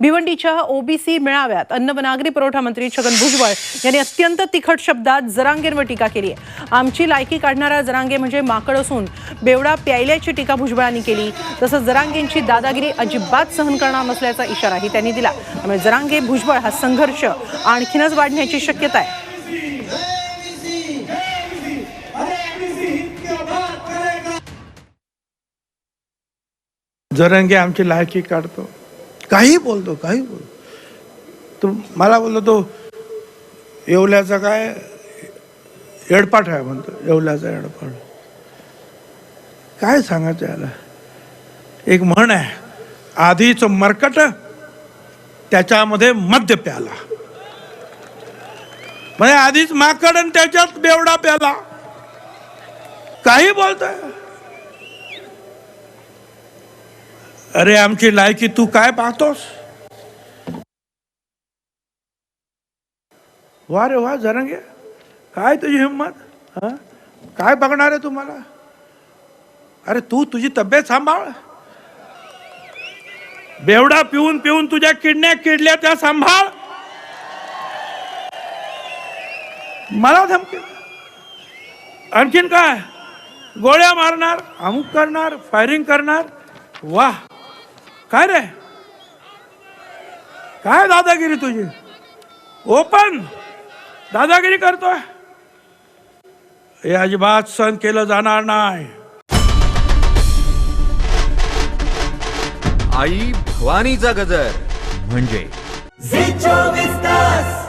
भिवंडीच्या OBC मेळाव्यात अन्न व नागरी पुरवठा मंत्री छगन भुजबळ यांनी अत्यंत तिखट शब्दात जरांगेंवर टीका केली आहे. आमची लायकी काढणारा जरांगे म्हणजे माकड असून बेवडा प्यायल्याची टीका भुजबळांनी केली. तसंच जरांगेंची दादागिरी अजिबात सहन करणार नसल्याचा इशाराही त्यांनी दिला. त्यामुळे जरांगे भुजबळ हा संघर्ष आणखीनच वाढण्याची शक्यता आहे. जरंगे आमची लायकी काढतो. काही बोलतो काही बोलतो. तो मला बोलतो तो येवल्याचा काय एडपाट आहे म्हणतो येवल्याचा एडपाट काय सांगायचं याला? एक म्हण आहे आधीच मरकट त्याच्यामध्ये मद्य प्याला. म्हणजे आधीच माकड आणि त्याच्यात बेवडा प्याला. काही बोलतोय? अरे आमची लायकी तू काय पाहतोस? वा रे वा जरंगे. काय तुझी हिंमत? हा? काय बघणार आहे तुम्हाला? अरे तू तुझी तब्येत सांभाळ. बेवडा पिऊन पिऊन तुझ्या किडण्या किडल्या त्या सांभाळ. मला धमकी. आणखीन काय? गोळ्या मारणार अमुक करणार फायरिंग करणार. वाह. काय रे? काय दादागिरी तुझी? ओपन दादागिरी करतोय. हे अजिबात सहन केलं जाणार नाही. आई भवानीचा गजर. म्हणजे? झी चोवीस तास.